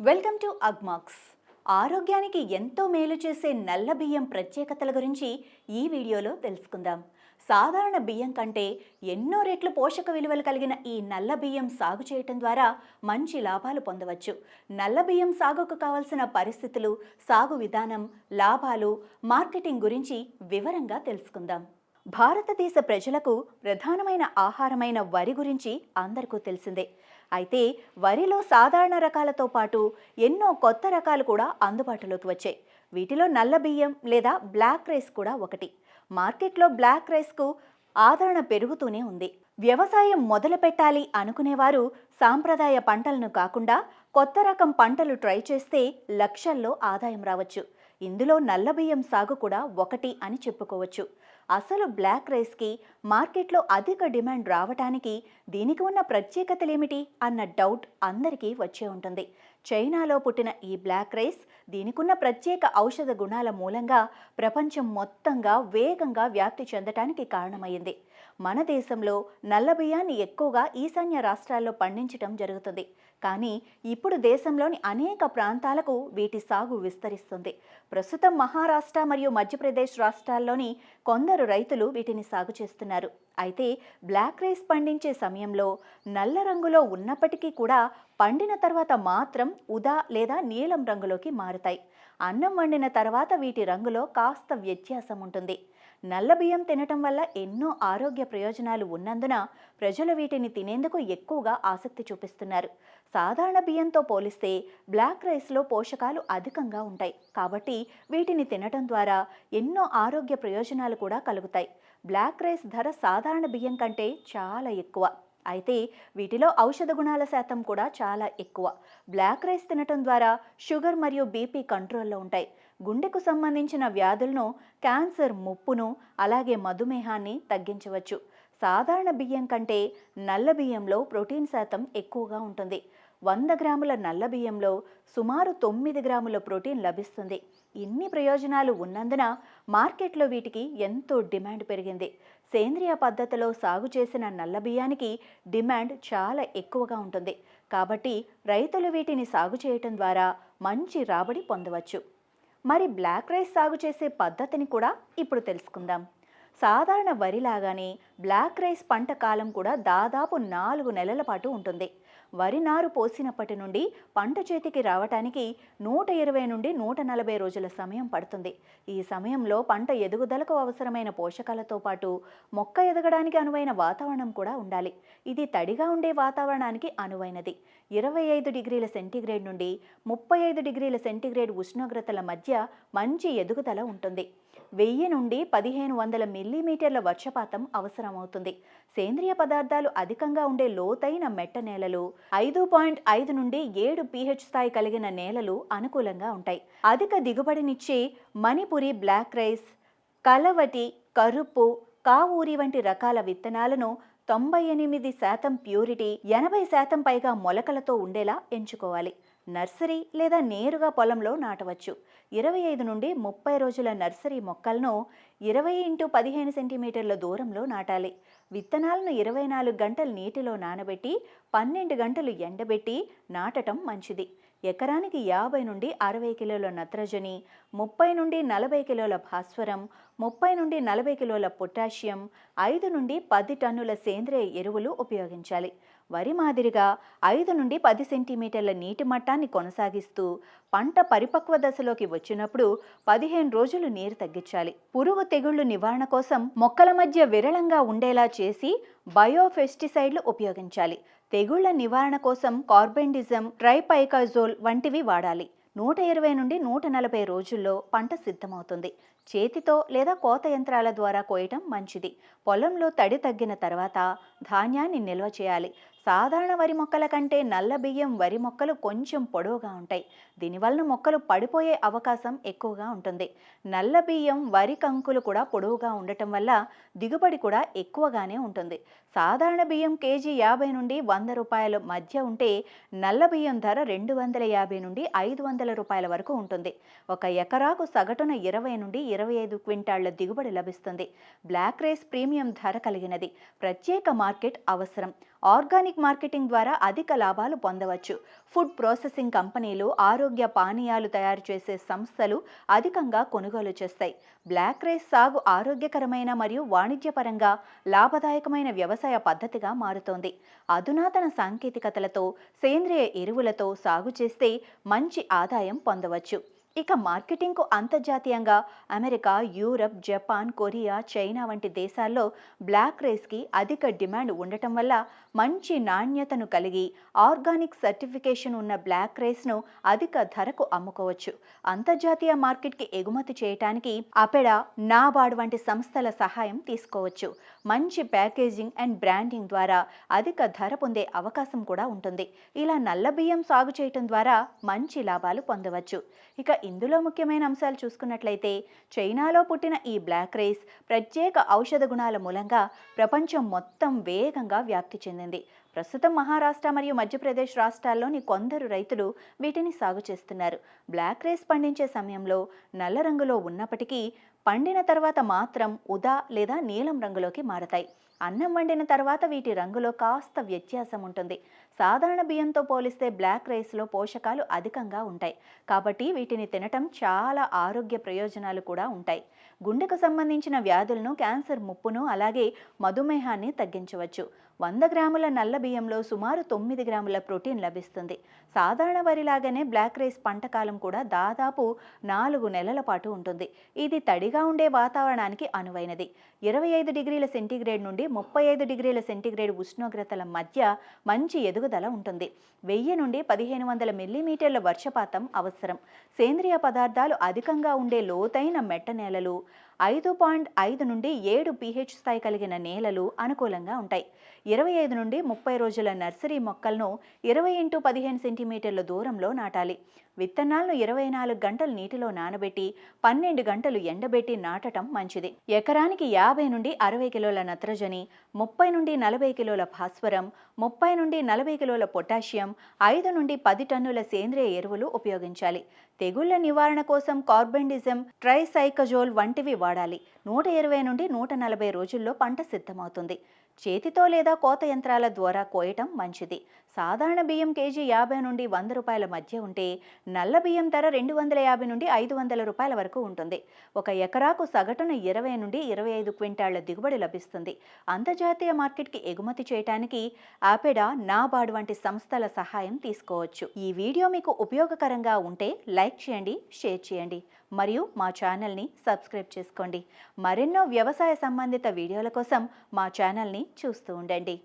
Welcome to Agmax. ఆరోగ్యానికి ఎంతో మేలు చేసే నల్ల బియ్యం ప్రత్యేకతల గురించి ఈ వీడియోలో తెలుసుకుందాం. సాధారణ బియ్యం కంటే ఎన్నో రెట్లు పోషక విలువలు కలిగిన ఈ నల్ల బియ్యం సాగు చేయటం ద్వారా మంచి లాభాలు పొందవచ్చు. నల్ల బియ్యం సాగుకు కావలసిన పరిస్థితులు సాగు విధానం లాభాలు మార్కెటింగ్ గురించి వివరంగా తెలుసుకుందాం. భారతదేశ ప్రజలకు ప్రధానమైన ఆహారమైన వరి గురించి అందరికీ తెలిసిందే. అయితే వరిలో సాధారణ రకాలతో పాటు ఎన్నో కొత్త రకాలు కూడా అందుబాటులోకి వచ్చాయి. వీటిలో నల్ల బియ్యం లేదా బ్లాక్ రైస్ కూడా ఒకటి. మార్కెట్లో బ్లాక్ రైస్కు ఆదరణ పెరుగుతూనే ఉంది. వ్యవసాయం మొదలు పెట్టాలి అనుకునేవారు సాంప్రదాయ పంటలను కాకుండా కొత్త రకం పంటలు ట్రై చేస్తే లక్షల్లో ఆదాయం రావచ్చు. ఇందులో నల్ల బియ్యం సాగు కూడా ఒకటి అని చెప్పుకోవచ్చు. అసలు బ్లాక్ రైస్కి మార్కెట్లో అధిక డిమాండ్ రావటానికి దీనికి ఉన్న ప్రత్యేకతలేమిటి అన్న డౌట్ అందరికీ వచ్చే ఉంటుంది. చైనాలో పుట్టిన ఈ బ్లాక్ రైస్ దీనికున్న ప్రత్యేక ఔషధ గుణాల మూలంగా ప్రపంచం మొత్తంగా వేగంగా వ్యాప్తి చెందటానికి కారణమైంది. మన దేశంలో నల్ల బియ్యాన్ని ఎక్కువగా ఈశాన్య రాష్ట్రాల్లో పండించటం జరుగుతుంది. కానీ ఇప్పుడు దేశంలోని అనేక ప్రాంతాలకు వీటి సాగు విస్తరిస్తుంది. ప్రస్తుతం మహారాష్ట్ర మరియు మధ్యప్రదేశ్ రాష్ట్రాల్లోని కొందరు రైతులు వీటిని సాగు చేస్తున్నారు. అయితే బ్లాక్ రైస్ పండించే సమయంలో నల్ల రంగులో ఉన్నప్పటికీ కూడా పండిన తర్వాత మాత్రం ఉదా లేదా నీలం రంగులోకి మారుతాయి. అన్నం వండిన తర్వాత వీటి రంగులో కాస్త వ్యత్యాసం ఉంటుంది నల్ల బియ్యం తినటం వల్ల ఎన్నో ఆరోగ్య ప్రయోజనాలు ఉన్నందున ప్రజలు వీటిని తినేందుకు ఎక్కువగా ఆసక్తి చూపిస్తున్నారు. సాధారణ బియ్యంతో పోలిస్తే బ్లాక్ రైస్లో పోషకాలు అధికంగా ఉంటాయి. కాబట్టి వీటిని తినటం ద్వారా ఎన్నో ఆరోగ్య ప్రయోజనాలు కూడా కలుగుతాయి. బ్లాక్ రైస్ ధర సాధారణ బియ్యం కంటే చాలా ఎక్కువ. అయితే వీటిలో ఔషధ గుణాల శాతం కూడా చాలా ఎక్కువ. బ్లాక్ రైస్ తినటం ద్వారా షుగర్ మరియు బీపీ కంట్రోల్లో ఉంటాయి. గుండెకు సంబంధించిన వ్యాధులను క్యాన్సర్ ముప్పును అలాగే మధుమేహాన్ని తగ్గించవచ్చు. సాధారణ బియ్యం కంటే నల్ల బియ్యంలో ప్రోటీన్ శాతం ఎక్కువగా ఉంటుంది. వంద గ్రాముల నల్ల బియ్యంలో సుమారు తొమ్మిది గ్రాముల ప్రోటీన్ లభిస్తుంది. ఇన్ని ప్రయోజనాలు ఉన్నందున మార్కెట్లో వీటికి ఎంతో డిమాండ్ పెరిగింది. సేంద్రియ పద్ధతిలో సాగు చేసిన నల్ల బియ్యానికి డిమాండ్ చాలా ఎక్కువగా ఉంటుంది. కాబట్టి రైతులు వీటిని సాగు చేయటం ద్వారా మంచి రాబడి పొందవచ్చు. మరి బ్లాక్ రైస్ సాగు చేసే పద్ధతిని కూడా ఇప్పుడు తెలుసుకుందాం. సాధారణ వరిలాగానే బ్లాక్ రైస్ పంట కాలం కూడా దాదాపు నాలుగు నెలల పాటు ఉంటుంది. వరి నారు పోసినప్పటి నుండి పంట చేతికి రావటానికి నూట ఇరవై నుండి నూట నలభై రోజుల సమయం పడుతుంది. ఈ సమయంలో పంట ఎదుగుదలకు అవసరమైన పోషకాలతో పాటు మొక్క ఎదగడానికి అనువైన వాతావరణం కూడా ఉండాలి. ఇది తడిగా ఉండే వాతావరణానికి అనువైనది. ఇరవై ఐదు డిగ్రీల సెంటీగ్రేడ్ నుండి ముప్పై ఐదు డిగ్రీల సెంటీగ్రేడ్ ఉష్ణోగ్రతల మధ్య మంచి ఎదుగుదల ఉంటుంది. వెయ్యి నుండి పదిహేను వందల మిల్లీమీటర్ల వర్షపాతం అవసరమవుతుంది. సేంద్రియ పదార్థాలు అధికంగా ఉండే లోతైన మెట్ట నేలలు ఐదు పాయింట్ ఐదు నుండి ఏడు పీహెచ్ స్థాయి కలిగిన నేలలు అనుకూలంగా ఉంటాయి. అధిక దిగుబడినిచ్చే మణిపురి బ్లాక్ రైస్ కలవటి కరుపు కావూరి వంటి రకాల విత్తనాలను తొంభై ఎనిమిది శాతం ప్యూరిటీ ఎనభై శాతం పైగా మొలకలతో ఉండేలా ఎంచుకోవాలి. నర్సరీ లేదా నేరుగా పొలంలో నాటవచ్చు. ఇరవై ఐదు నుండి ముప్పై రోజుల నర్సరీ మొక్కలను ఇరవై ఇంటూ పదిహేను సెంటీమీటర్ల దూరంలో నాటాలి. విత్తనాలను ఇరవై నాలుగు గంటలు నీటిలో నానబెట్టి పన్నెండు గంటలు ఎండబెట్టి నాటటం మంచిది. ఎకరానికి యాభై నుండి అరవై కిలోల నత్రజని ముప్పై నుండి నలభై కిలోల భాస్వరం ముప్పై నుండి నలభై కిలోల పొటాషియం ఐదు నుండి పది టన్నుల సేంద్రియ ఎరువులు ఉపయోగించాలి. వరి మాదిరిగా ఐదు నుండి పది సెంటీమీటర్ల నీటి మట్టాన్ని కొనసాగిస్తూ పంట పరిపక్వ దశలోకి వచ్చినప్పుడు పదిహేను రోజులు నీరు తగ్గించాలి. పురుగు తెగుళ్ళు నివారణ కోసం మొక్కల మధ్య విరళంగా ఉండేలా చేసి బయోఫెస్టిసైడ్లు ఉపయోగించాలి. తెగుళ్ళ నివారణ కోసం కార్బెండిజం ట్రైపైకాజోల్ వంటివి వాడాలి. నూట ఇరవై నుండి నూట నలభై రోజుల్లో పంట సిద్ధమవుతుంది. చేతితో లేదా కోత యంత్రాల ద్వారా కోయటం మంచిది. పొలంలో తడి తగ్గిన తర్వాత ధాన్యాన్ని నిల్వ చేయాలి. సాధారణ వరి మొక్కల కంటే నల్ల బియ్యం వరి మొక్కలు కొంచెం పొడవుగా ఉంటాయి. దీనివలన మొక్కలు పడిపోయే అవకాశం ఎక్కువగా ఉంటుంది. నల్ల బియ్యం వరి కంకులు కూడా పొడవుగా ఉండటం వల్ల దిగుబడి కూడా ఎక్కువగానే ఉంటుంది. సాధారణ బియ్యం కేజీ యాభై నుండి వంద రూపాయల మధ్య ఉంటే నల్ల బియ్యం ధర రెండు వందల యాభై నుండి ఐదు వందల రూపాయల వరకు ఉంటుంది. ఒక ఎకరాకు సగటున ఇరవై నుండి ఇరవై ఐదు క్వింటాళ్ళ దిగుబడి లభిస్తుంది. బ్లాక్ రైస్ ప్రీమియం ధర కలిగినది. ప్రత్యేక మార్కెట్ అవసరం. ఆర్గానిక్ మార్కెటింగ్ ద్వారా అధిక లాభాలు పొందవచ్చు. ఫుడ్ ప్రాసెసింగ్ కంపెనీలు ఆరోగ్య పానీయాలు తయారు చేసే సంస్థలు అధికంగా కొనుగోలు చేస్తాయి. బ్లాక్ రైస్ సాగు ఆరోగ్యకరమైన మరియు వాణిజ్యపరంగా లాభదాయకమైన వ్యవసాయ పద్ధతిగా మారుతోంది. అధునాతన సాంకేతికతలతో సేంద్రియ ఎరువులతో సాగు చేస్తే మంచి ఆదాయం పొందవచ్చు. ఇక మార్కెటింగ్కు అంతర్జాతీయంగా America Europe Japan Korea China వంటి దేశాల్లో బ్లాక్ రైస్కి అధిక డిమాండ్ ఉండటం వల్ల మంచి నాణ్యతను కలిగి ఆర్గానిక్ సర్టిఫికేషన్ ఉన్న బ్లాక్ రైస్ను అధిక ధరకు అమ్ముకోవచ్చు. అంతర్జాతీయ మార్కెట్కి ఎగుమతి చేయటానికి అపెడ నాబార్డ్ వంటి సంస్థల సహాయం తీసుకోవచ్చు. మంచి ప్యాకేజింగ్ అండ్ బ్రాండింగ్ ద్వారా అధిక ధర పొందే అవకాశం కూడా ఉంటుంది. ఇలా నల్ల బియ్యం సాగు చేయటం ద్వారా మంచి లాభాలు పొందవచ్చు. ఇక ఇందులో ముఖ్యమైన అంశాలు చూసుకున్నట్లయితే చైనాలో పుట్టిన ఈ బ్లాక్ రైస్ ప్రత్యేక ఔషధ గుణాల మూలంగా ప్రపంచం మొత్తం వేగంగా వ్యాప్తి చెందింది. ప్రస్తుతం మహారాష్ట్ర మరియు మధ్యప్రదేశ్ రాష్ట్రాల్లోని కొందరు రైతులు వీటిని సాగు చేస్తున్నారు. బ్లాక్ రైస్ పండించే సమయంలో నల్ల రంగులో ఉన్నప్పటికీ పండిన తర్వాత మాత్రం ఉదా లేదా నీలం రంగులోకి మారతాయి. అన్నం వండిన తర్వాత వీటి రంగులో కాస్త వ్యత్యాసం ఉంటుంది. సాధారణ బియ్యంతో పోలిస్తే బ్లాక్ రైస్లో పోషకాలు అధికంగా ఉంటాయి. కాబట్టి వీటిని తినటం చాలా ఆరోగ్య ప్రయోజనాలు కూడా ఉంటాయి. గుండెకు సంబంధించిన వ్యాధులను క్యాన్సర్ ముప్పును అలాగే మధుమేహాన్ని తగ్గించవచ్చు. వంద గ్రాముల నల్ల బియ్యంలో సుమారు తొమ్మిది గ్రాముల ప్రోటీన్ లభిస్తుంది. సాధారణ వరిలాగానే బ్లాక్ రైస్ పంటకాలం కూడా దాదాపు నాలుగు నెలల పాటు ఉంటుంది. ఇది తడిగా ఉండే వాతావరణానికి అనువైనది. ఇరవై ఐదు డిగ్రీల సెంటీగ్రేడ్ నుండి ముప్పై ఐదు డిగ్రీల సెంటీగ్రేడ్ ఉష్ణోగ్రతల మధ్య మంచి ఎదుగుదల ఉంటుంది. వెయ్యి నుండి పదిహేను వందల మిల్లీమీటర్ల వర్షపాతం అవసరం. సేంద్రియ పదార్థాలు అధికంగా ఉండే లోతైన మెట్ట నేలలు ఐదు పాయింట్ ఐదు నుండి ఏడు పీహెచ్ స్థాయి కలిగిన నేలలు అనుకూలంగా ఉంటాయి. ఇరవై ఐదు నుండి ముప్పై రోజుల నర్సరీ మొక్కలను ఇరవై ఇంటూ పదిహేను సెంటీమీటర్ల దూరంలో నాటాలి. విత్తనాలను ఇరవై నాలుగు గంటలు నీటిలో నానబెట్టి పన్నెండు గంటలు ఎండబెట్టి నాటటం మంచిది. ఎకరానికి యాభై నుండి అరవై కిలోల నత్రజని ముప్పై నుండి నలభై కిలోల భాస్వరం ముప్పై నుండి నలభై కిలోల పొటాషియం ఐదు నుండి పది టన్నుల సేంద్రియ ఎరువులు ఉపయోగించాలి. తెగుళ్ళ నివారణ కోసం కార్బెండిజం ట్రైసైకజోల్ వంటివి వాడాలి. నూట ఇరవై నుండి నూట నలభై రోజుల్లో పంట సిద్ధమవుతుంది. చేతితో లేదా కోత యంత్రాల ద్వారా కోయటం మంచిది. సాధారణ బియ్యం కేజీ యాభై నుండి వంద రూపాయల మధ్య ఉంటే నల్ల బియ్యం ధర రెండు వందల యాభై నుండి ఐదు వందల రూపాయల వరకు ఉంటుంది. ఒక ఎకరాకు సగటున ఇరవై నుండి ఇరవై ఐదు క్వింటాళ్ళ దిగుబడి లభిస్తుంది. అంతర్జాతీయ మార్కెట్కి ఎగుమతి చేయడానికి ఆపెడా నాబార్డ్ వంటి సంస్థల సహాయం తీసుకోవచ్చు. ఈ వీడియో మీకు ఉపయోగకరంగా ఉంటే లైక్ చేయండి షేర్ చేయండి. మరియు మా ఛానల్ని సబ్స్క్రైబ్ చేసుకోండి. మరెన్నో వ్యవసాయ సంబంధిత వీడియోల కోసం మా ఛానల్ని చూస్తూ ఉండండి.